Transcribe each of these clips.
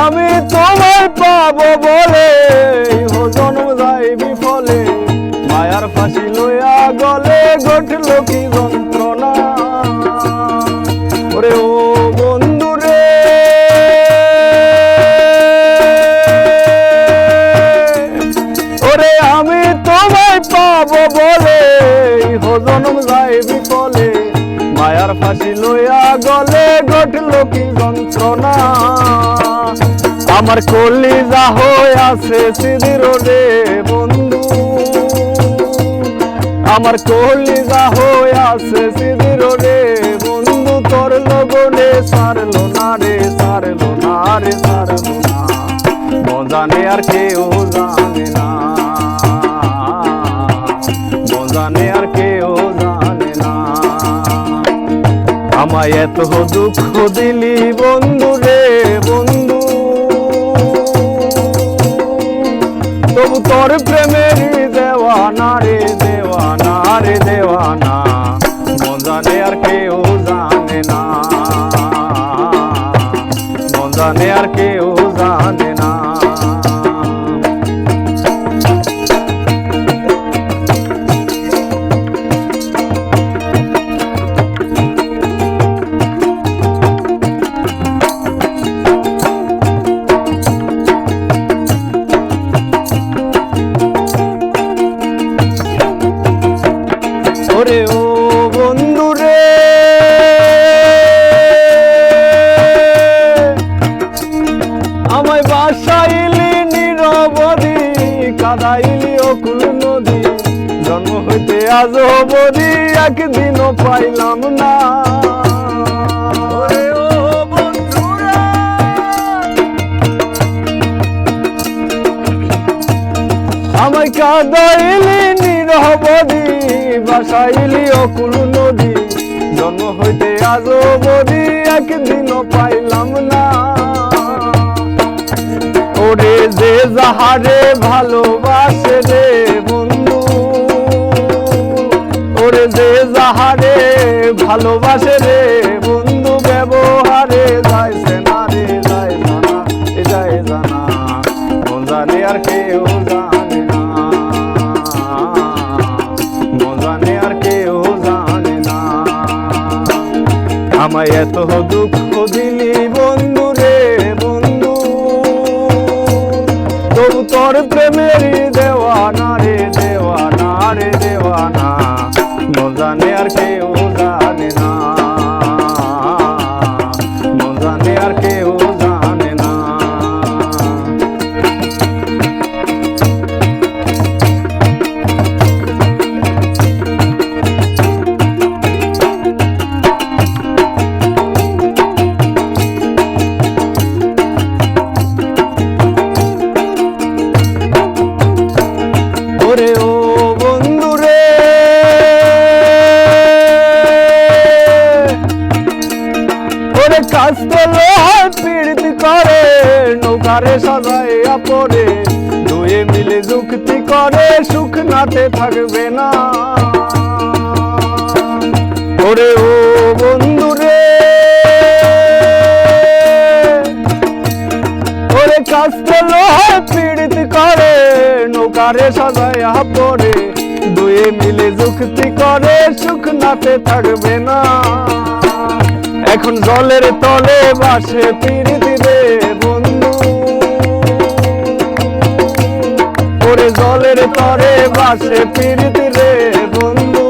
আমি তোমার পাব বলে ও জন্ম যাই বিফলে, মায়ার ফাঁসি লইয়া গলে ঘটল কি যন্ত্রণা? ওরে ও বন্ধুরে ওরে আমি তোমায় পাব বলে ও জন্ম যাই বিফলে, মায়ার ফাঁসি লইয়া গলে ঘটল কি যন্ত্রণা? আমার কলিজা হয়ে আছে সিদির রে বন্ধু। আমার কলিজা হয়ে আছে সিদির রে বন্ধু, তোর লগনে সারলো না রে, সারলো না রে, সারলো না। মজানে আর কেউ জানে না। মজানে আর কেউ জানে না। আমায় এত দুঃখ দিলি, বন্ধু রে। মজানে আর কেউ হইতে আজ অবধি একদিনও পাইলাম না। আমায় কাদাইলি নিরবধি বাসাইলি অকুল নদী। জন্ম হইতে আজ অবধি একদিনও পাইলাম না। ওরে যে যাহারে যে যাহারে ভালোবাসে রে বন্ধু ব্যবহারে যাইছে না রে, যায় জানা যায় জানা, মন জানে আর কেউ জানে না। মন জানে আর কেউ জানে না। আমায় এত দুঃখ দিলি বন্ধু রে, বন্ধু। তবু তোর প্রেমের দেওয়ানা রে মজানে আর কাস্তলো পীড়িত করে, নৌকারে সাজাইয়া পরে দুয়ে মিলে যুক্তি করে, সুখ নাতে থাকবে না। ওরে ও বন্ধু রে ওরে কাস্তে লোহায় পীড়িত করে, নৌকারে সাজায়া পরে দুয়ে মিলে যুক্তি করে, সুখ নাতে থাকবে না। এখন জলের তলে বাসে পীড়িত রে বন্ধু। ওরে জলের তরে বাসে পীড়িত রে বন্ধু।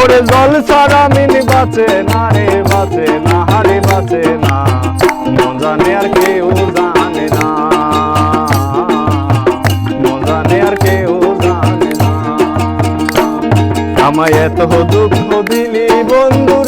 ওরে জল সারা মিনি বাঁচে না রে বাঁচে না, হারে বাঁচে না। জানে আর কেউ জানে আমায় এত দুঃখ দিলি বন্ধু